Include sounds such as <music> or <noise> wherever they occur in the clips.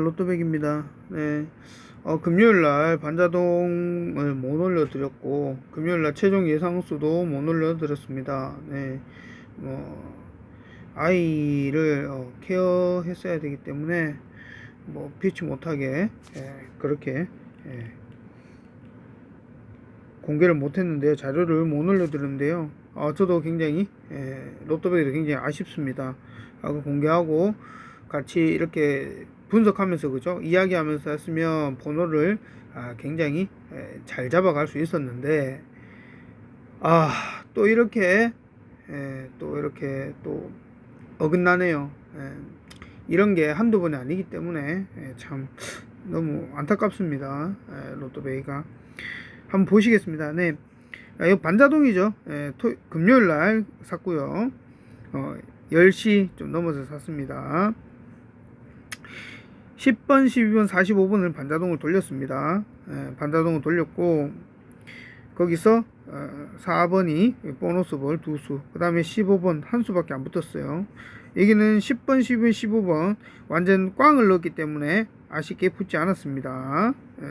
로또백입니다. 네. 어, 금요일 날 반자동을 못 올려드렸고, 금요일 날 최종 예상수도 못 올려드렸습니다. 네. 뭐, 아이를 어, 케어했어야 되기 때문에, 뭐, 피치 못하게, 예, 그렇게, 예, 공개를 못했는데요. 자료를 못 올려드렸는데요. 어, 저도 굉장히, 예, 로또백에도 굉장히 아쉽습니다. 하고 공개하고, 같이 이렇게 분석하면서 그죠? 이야기하면서 했으면 번호를 아, 굉장히 에, 잘 잡아갈 수 있었는데 아 또 이렇게 에, 또 이렇게 또 어긋나네요. 에, 이런 게 한두 번이 아니기 때문에 에, 참 너무 안타깝습니다. 에, 로또베이가. 한번 보시겠습니다. 네. 아, 이거 반자동이죠. 에, 토, 금요일 날 샀고요. 어, 10시 좀 넘어서 샀습니다 10번, 12번, 45번을 반자동을 돌렸습니다. 예, 반자동을 돌렸고 거기서 어, 4번이 보너스 볼두 수, 그 다음에 15번 한 수밖에 안 붙었어요. 여기는 10번, 12번, 15번 완전 꽝을 넣었기 때문에 아쉽게 붙지 않았습니다. 예.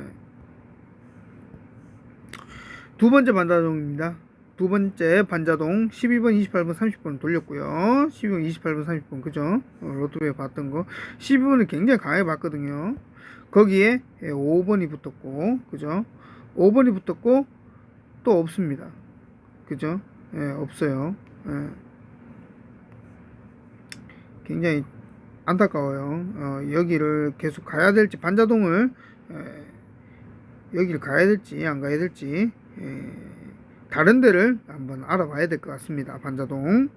두 번째 반자동입니다. 두 번째 반자동 12번, 28번, 30번 돌렸고요. 12번, 28번, 30번 그죠? 어, 로또에 봤던 거 12번은 굉장히 강하게 봤거든요. 거기에 5번이 붙었고 그죠? 5번이 붙었고 또 없습니다. 그죠? 예, 없어요. 예. 굉장히 안타까워요. 어, 여기를 계속 가야 될지 반자동을 예, 여기를 가야 될지 안 가야 될지 예, 다른 데를 한번 알아봐야 될 것 같습니다. 반자동.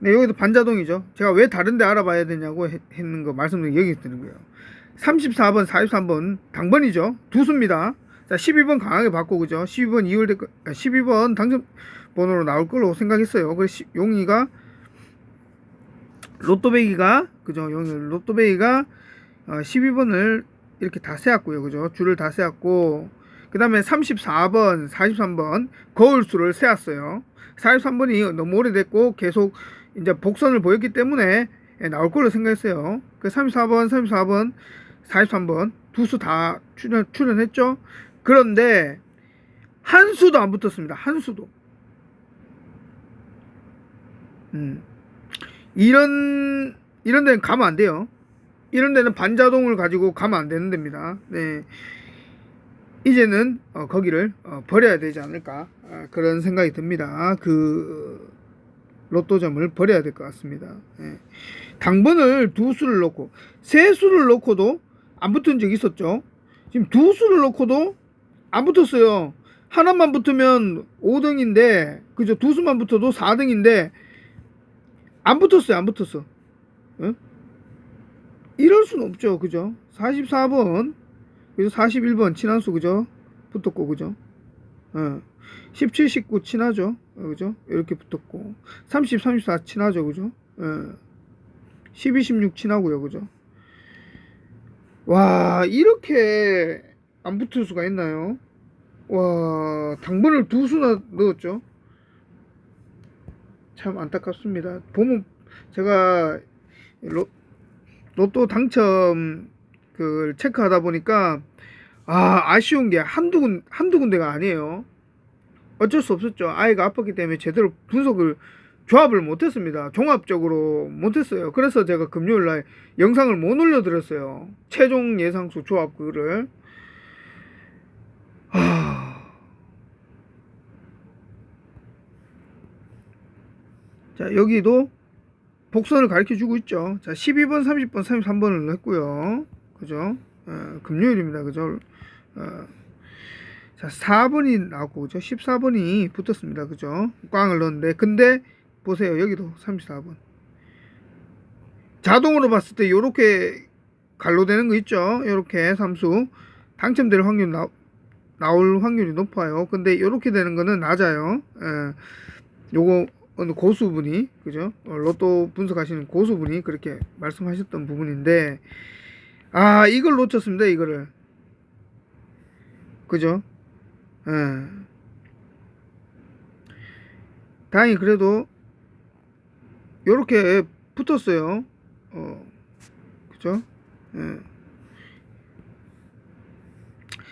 네, 여기도 반자동이죠. 제가 왜 다른 데 알아봐야 되냐고 했, 했는 거 말씀드린 여기 드는 거예요. 34번, 43번 당번이죠. 두 수입니다. 자, 12번 강하게 받고 그죠? 12번 2월 될 거, 12번 당첨 번호로 나올 걸로 생각했어요. 그래서 용이가 로또배기가 그죠? 용이 로또배기가 어, 12번을 이렇게 다 세왔고요. 그죠? 줄을 다 세웠고 그 다음에 34번, 43번 거울수를 세웠어요. 43번이 너무 오래됐고 계속 이제 복선을 보였기 때문에 예, 나올 걸로 생각했어요. 그 34번, 34번, 43번 두 수 다 출연, 출연했죠. 그런데 한 수도 안 붙었습니다. 한 수도. 음. 이런 이런 데는 가면 안 돼요. 이런 데는 반자동을 가지고 가면 안 되는 데입니다. 네. 이제는 어, 거기를 어, 버려야 되지 않을까 아, 그런 생각이 듭니다. 그 로또점을 버려야 될 것 같습니다. 예. 당번을 두 수를 놓고 세 수를 놓고도 안 붙은 적이 있었죠. 지금 두 수를 놓고도 안 붙었어요. 하나만 붙으면 5등인데 그죠? 두 수만 붙어도 4등인데 안 붙었어요. 안 붙었어. 예? 이럴 수는 없죠. 그죠? 44번 그래서 41번 친한수 그죠? 붙었고 그죠? 어. 17, 19 친하죠? 어, 그죠? 이렇게 붙었고 30, 34 친하죠? 그죠? 어. 12, 16 친하고요. 그죠? 와 이렇게 안 붙을 수가 있나요? 와 당번을 두 수나 넣었죠? 참 안타깝습니다. 보면 제가 로, 로또 당첨 그 체크하다 보니까 아 아쉬운 게 한두 군 한두 군데가 아니에요. 어쩔 수 없었죠. 아이가 아팠기 때문에 제대로 분석을 조합을 못했습니다. 종합적으로 못했어요. 그래서 제가 금요일 날 영상을 못 올려드렸어요. 최종 예상수 조합 그거를. 하... 자 여기도 복선을 가르쳐 주고 있죠. 자 12번, 30번, 33번을 했고요. 그죠? 어, 금요일입니다. 그죠? 어, 자, 4번이 나왔고, 그죠? 14번이 붙었습니다. 그죠? 꽝을 넣었는데, 근데, 보세요. 여기도 34번. 자동으로 봤을 때, 요렇게 갈로되는 거 있죠? 요렇게 삼수. 당첨될 확률 나, 나올 확률이 높아요. 근데 요렇게 되는 거는 낮아요. 예. 요거, 어느 고수분이, 그죠? 어, 로또 분석하시는 고수분이 그렇게 말씀하셨던 부분인데, 아 이걸 놓쳤습니다 이거를 그죠 예. 다행히 그래도 요렇게 붙었어요 어. 그죠? 예.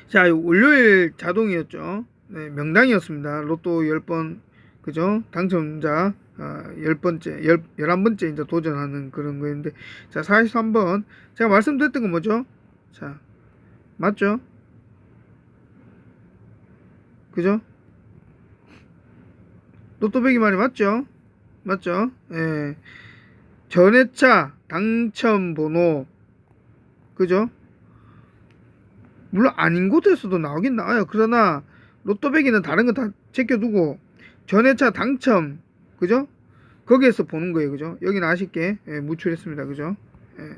자, 월요일 자동이었죠. 네, 명당이었습니다. 로또 10번, 그죠? 당첨자, 아, 10번째, 10, 11번째 이제 도전하는 그런 거였는데, 자, 43번. 제가 말씀드렸던 건 뭐죠? 자, 맞죠? 그죠? 로또 배기 말이 맞죠? 맞죠? 예. 전회차 당첨 번호 그죠? 물론 아닌 곳에서도 나오긴 나와요. 그러나 로또 배기는 다른 거 다 제껴두고 전회차 당첨 그죠? 거기에서 보는 거예요. 그죠? 여기는 아쉽게 예, 무출했습니다. 그죠? 예.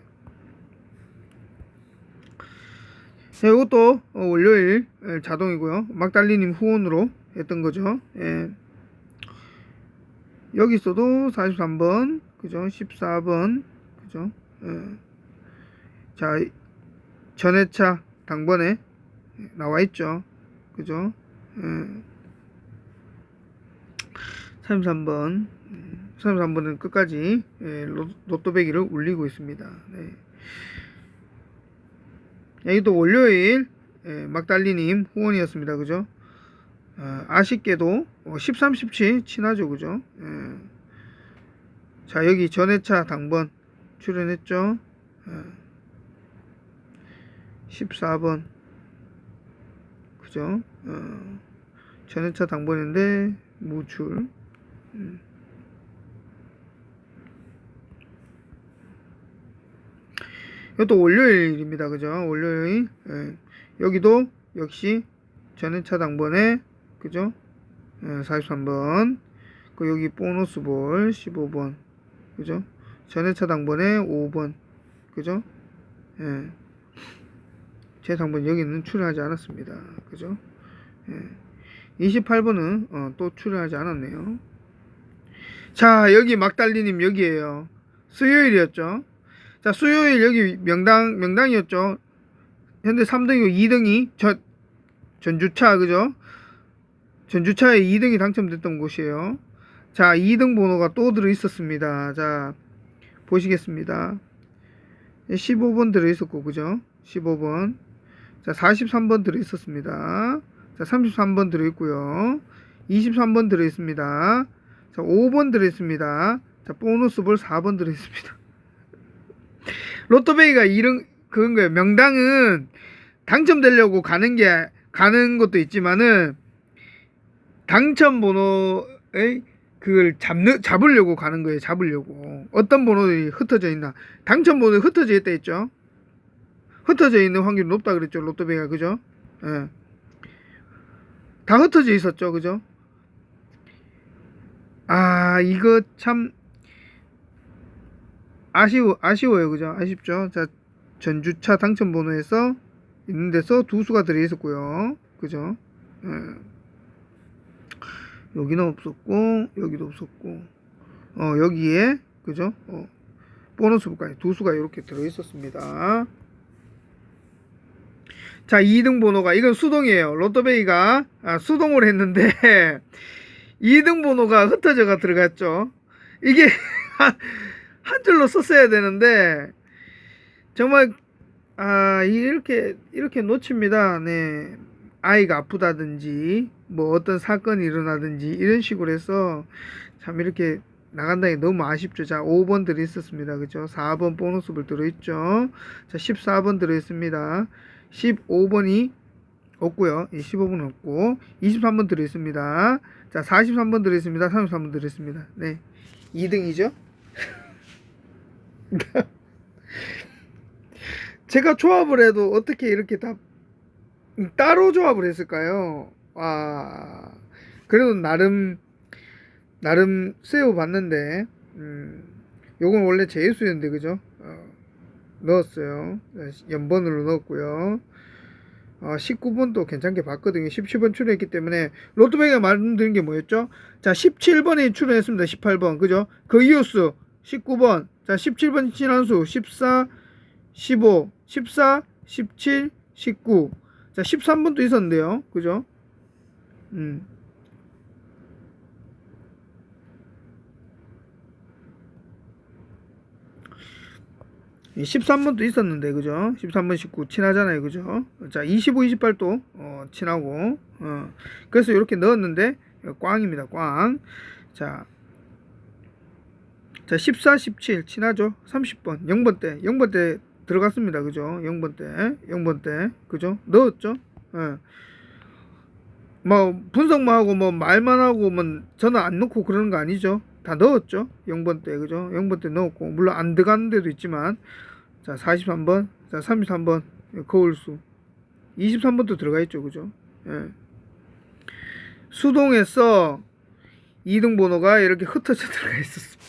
자, 이것도 어, 월요일 예, 자동이고요. 막달리님 후원으로 했던 거죠. 예. 여기서도 43번, 그죠? 14번, 그죠? 예. 자, 전회차 당번에 나와 있죠. 그죠? 예. 33번, 33번은 끝까지 예, 로- 로또 배기를 울리고 있습니다. 네. 여기도 월요일 예, 막달리님 후원이었습니다. 그죠? 어, 아쉽게도 어, 13, 17 친하죠. 그죠? 예. 자, 여기 전회차 당번 출연했죠. 예. 14번. 그죠? 어, 전회차 당번인데 무출. 음. 이것도 월요일입니다. 그죠? 월요일. 예. 여기도 역시 전회차 당번에 그죠? 예, 43번. 그 여기 보너스 볼 15번. 그죠? 전회차 당번에 5번. 그죠? 예. 제 당번 여기는 출연하지 않았습니다. 그죠? 예. 28번은 어, 또 출연하지 않았네요. 자, 여기 막달리님 여기에요. 수요일이었죠. 자, 수요일 여기 명당, 명당이었죠. 현재 3등이고 2등이 저, 전주차, 그죠? 전주차에 2등이 당첨됐던 곳이에요. 자, 2등 번호가 또 들어 있었습니다. 자, 보시겠습니다. 15번 들어 있었고, 그죠? 15번. 자, 43번 들어 있었습니다. 자, 33번 들어 있고요. 23번 들어 있습니다. 자, 5번 들어 있습니다. 자, 보너스 볼 4번 들어 있습니다. 로또베이가 이런 그런 거예요. 명당은 당첨되려고 가는 게 가는 것도 있지만은 당첨 번호의 그걸 잡는 잡으려고 가는 거예요. 잡으려고 어떤 번호들이 흩어져 있나 당첨 번호 흩어져 있다 했죠. 흩어져 있는 확률이 높다 그랬죠. 로또베이가 그죠? 예. 다 흩어져 있었죠. 그죠? 아 이거 참 아쉬워 아쉬워요. 그죠? 아쉽죠? 자 전주차 당첨 번호에서 있는 데서 두 수가 들어 있었고요. 그죠? 예. 여기는 없었고 여기도 없었고 어 여기에 그죠? 어 보너스 부까지 두 수가 이렇게 들어 있었습니다. 자 2등 번호가 이건 수동이에요. 로또베이가 아, 수동을 했는데 <laughs> 2등 번호가 흩어져가 들어갔죠. 이게 <laughs> 한, 한 줄로 썼어야 되는데 정말 아 이렇게 이렇게 놓칩니다. 네 아이가 아프다든지 뭐 어떤 사건이 일어나든지 이런 식으로 해서 참 이렇게 나간다니 너무 아쉽죠. 자 5번 들어 있었습니다. 그죠? 4번 보너스볼 들어 있죠. 자 14번 들어 있습니다. 15번이 없고요. 15번 없고 23번 들어 있습니다. 자 43번 들어 있습니다. 33번 들어 있습니다. 네 2등이죠. <laughs> 제가 조합을 해도 어떻게 이렇게 다 따로 조합을 했을까요? 아 그래도 나름 나름 세워 봤는데 음 요건 원래 제수였는데 그죠? 어, 넣었어요. 연번으로 넣었고요. 어, 19번도 괜찮게 봤거든요. 17번 출연했기 때문에 로또뱅이가 말씀드린 게 뭐였죠? 자 17번에 출연했습니다. 18번 그죠? 그 이웃수 19번 자 17번 신한수 14 15 14 17 19 자, 13번도 있었는데요. 그죠? 음. 13번도 있었는데 그죠? 13번 19 친하잖아요. 그죠? 자, 25, 28도 어, 친하고 어, 그래서 이렇게 넣었는데 꽝입니다. 꽝. 자. 자, 14, 17 친하죠? 30번 0번 때 0번 때 들어갔습니다. 그죠? 0번 때 0번 때 그죠? 넣었죠? 예. 뭐 분석만 하고 뭐 말만 하고 뭐 저는 안 넣고 그러는 거 아니죠? 다 넣었죠. 0번 때 그죠? 0번 때 넣었고 물론 안 들어가는 데도 있지만 자 43번, 자 33번 거울수 23번도 들어가 있죠. 그죠? 예. 수동에서 2등 번호가 이렇게 흩어져 <laughs> 들어가 있었습니다.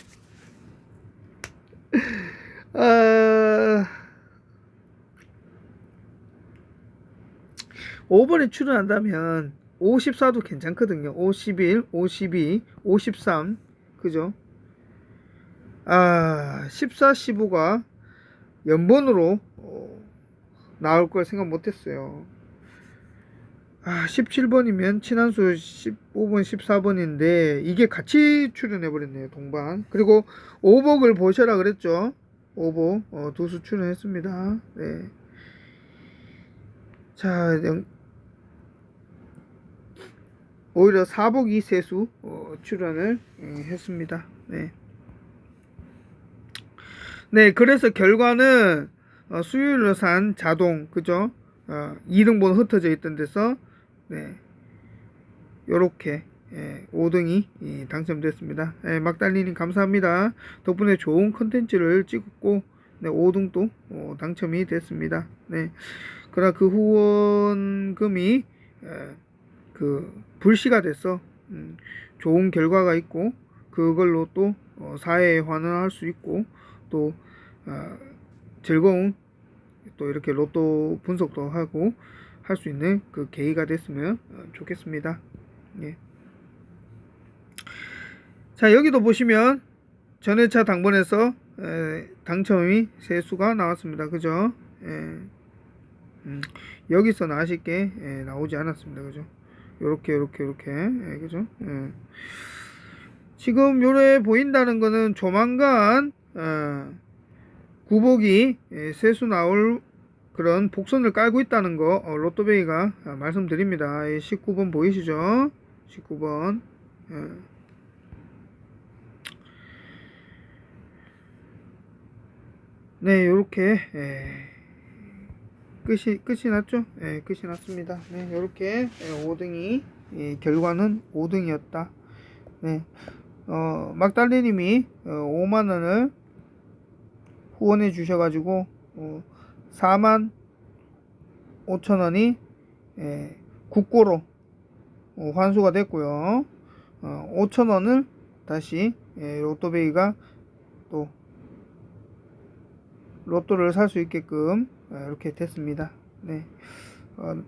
아... 5번에 출연한다면 54도 괜찮거든요. 51, 52, 53 그죠? 아 14, 15가 연번으로 어, 나올 걸 생각 못 했어요. 아 17번이면 친한수 15번, 14번인데 이게 같이 출연해 버렸네요. 동반 그리고 오복을 보셔라 그랬죠. 오복 어, 두 수 출연했습니다. 네. 자 영, 오히려 사복이 세수 어, 출연을 음, 했습니다. 네. 네, 그래서 결과는 어, 수요일로 산 자동 그죠? 어, 2등번 흩어져 있던 데서 네. 요렇게 예, 5등이 예, 당첨됐습니다. 예, 막달리님 감사합니다. 덕분에 좋은 컨텐츠를 찍었고 네, 5등도 어, 당첨이 됐습니다. 네. 그러나 그 후원금이 예, 그 불씨가 돼서 음, 좋은 결과가 있고 그걸로 또 어, 사회에 환원할 수 있고 또 어, 즐거운 또 이렇게 로또 분석도 하고 할 수 있는 그 계기가 됐으면 어, 좋겠습니다. 예. 자 여기도 보시면 전회차 당번에서 에, 당첨이 세수가 나왔습니다. 그죠? 예. 음, 여기서는 아쉽게 예, 나오지 않았습니다. 그죠? 요렇게 요렇게 요렇게 예, 그죠? 예. 지금 요래 보인다는 거는 조만간 어, 구복이 예, 세수 나올 그런 복선을 깔고 있다는 거 어, 로또베이가 아, 말씀드립니다. 예, 19번 보이시죠? 19번 예. 네, 요렇게 예. 끝이 끝이 났죠? 예, 끝이 났습니다. 네, 이렇게 5등이 예, 결과는 5등이었다. 네, 어, 막달리님이 어, 5만 원을 후원해 주셔가지고 어, 4만 5천 원이 예, 국고로 어, 환수가 됐고요. 어, 5천 원을 다시 예, 로또베이가 또 로또를 살 수 있게끔 어, 이렇게 됐습니다. 네. 어,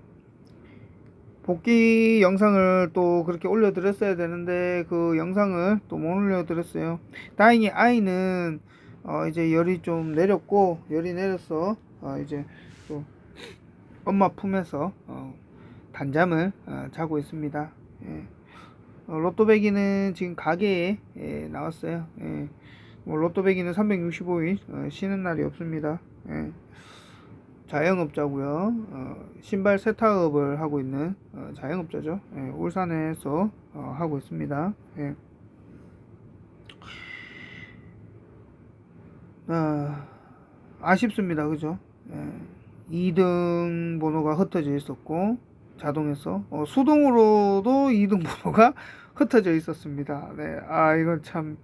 복귀 영상을 또 그렇게 올려드렸어야 되는데 그 영상을 또 못 올려드렸어요. 다행히 아이는 어 이제 열이 좀 내렸고 열이 내려서 어 이제 또 엄마 품에서 어 단잠을 어 자고 있습니다. 예. 어 로또배기는 지금 가게에 예, 나왔어요. 예. 뭐 로또배기는 365일 어, 쉬는 날이 없습니다. 예. 자영업자고요. 어, 신발 세탁업을 하고 있는 어, 자영업자죠. 예, 울산에서 어, 하고 있습니다. 예. 아, 아쉽습니다. 그죠? 예. 2등 번호가 흩어져 있었고 자동에서 어, 수동으로도 2등 <laughs> 번호가 흩어져 있었습니다. 네, 아 이건 참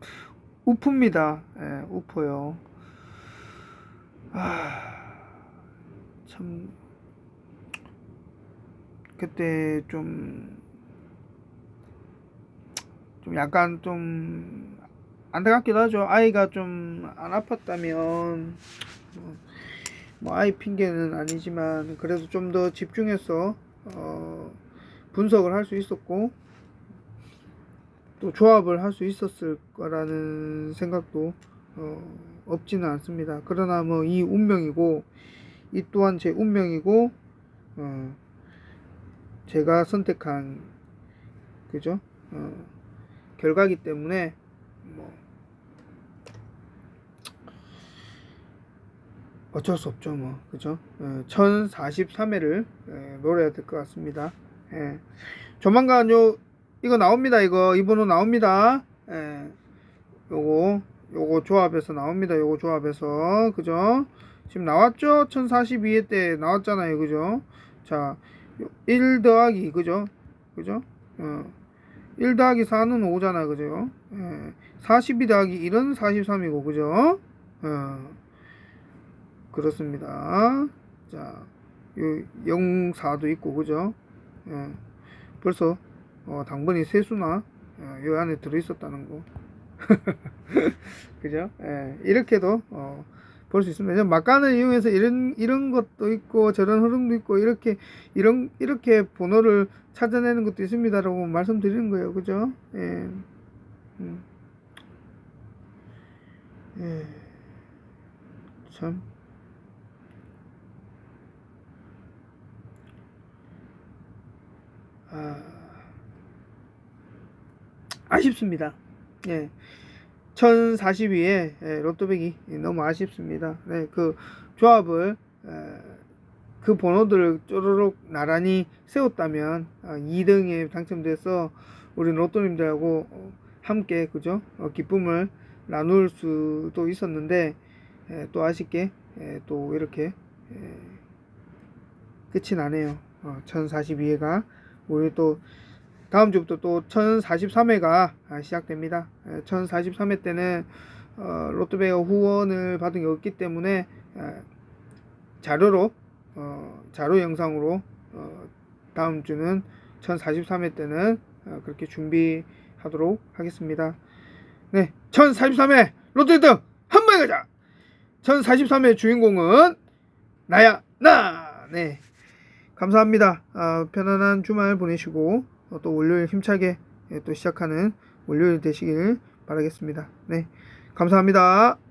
우프입니다. 예, 우퍼요. 아, 참 그때 좀, 좀 약간 좀 안타깝기도 하죠. 아이가 좀 안 아팠다면 뭐, 뭐 아이 핑계는 아니지만 그래도 좀 더 집중해서 어, 분석을 할 수 있었고 또 조합을 할 수 있었을 거라는 생각도 어, 없지는 않습니다. 그러나 뭐 이 운명이고 이 또한 제 운명이고 어, 제가 선택한 그죠 어, 결과기 때문에 뭐 어쩔 수 없죠, 뭐. 그죠? 예, 1043회를 예, 노려야 될 것 같습니다. 예. 조만간 요, 이거 나옵니다, 이거. 이 번호 나옵니다. 예. 요거, 요거 조합해서 나옵니다, 요거 조합해서. 그죠? 지금 나왔죠? 1042회 때 나왔잖아요, 그죠? 자, 1 더하기, 그죠? 그죠? 어. 1 더하기 4는 5잖아요, 그죠? 예. 42 더하기 1은 43이고, 그죠? 어. 그렇습니다. 자, 요 04도 있고, 그죠? 예. 벌써, 어, 당번이 세수나, 어, 요 안에 들어있었다는 거. <laughs> 그죠? 예. 이렇게도, 어, 볼 수 있습니다. 막간을 이용해서 이런, 이런 것도 있고, 저런 흐름도 있고, 이렇게, 이런, 이렇게 번호를 찾아내는 것도 있습니다라고 말씀드리는 거예요. 그죠? 예. 음. 예. 참. 아, 아쉽습니다. 예. 1042에 예, 로또백이 너무 아쉽습니다. 네, 그 조합을 에, 그 번호들을 쪼르륵 나란히 세웠다면 어, 2등에 당첨돼서 우리 로또님들하고 어, 함께 그죠 어, 기쁨을 나눌 수도 있었는데 에, 또 아쉽게 에, 또 이렇게 에, 끝이 나네요. 어, 1042회가 우리 또 다음 주부터 또 1043회가 시작됩니다. 1043회 때는 어, 로또베어 후원을 받은 게 없기 때문에 에, 자료로 어, 자료 영상으로 어, 다음 주는 1043회 때는 어, 그렇게 준비하도록 하겠습니다. 네, 1043회 로또 1등 한 번에 가자. 1043회 주인공은 나야 나. 네. 감사합니다. 아, 편안한 주말 보내시고 어, 또 월요일 힘차게 예, 또 시작하는 월요일 되시길 바라겠습니다. 네, 감사합니다.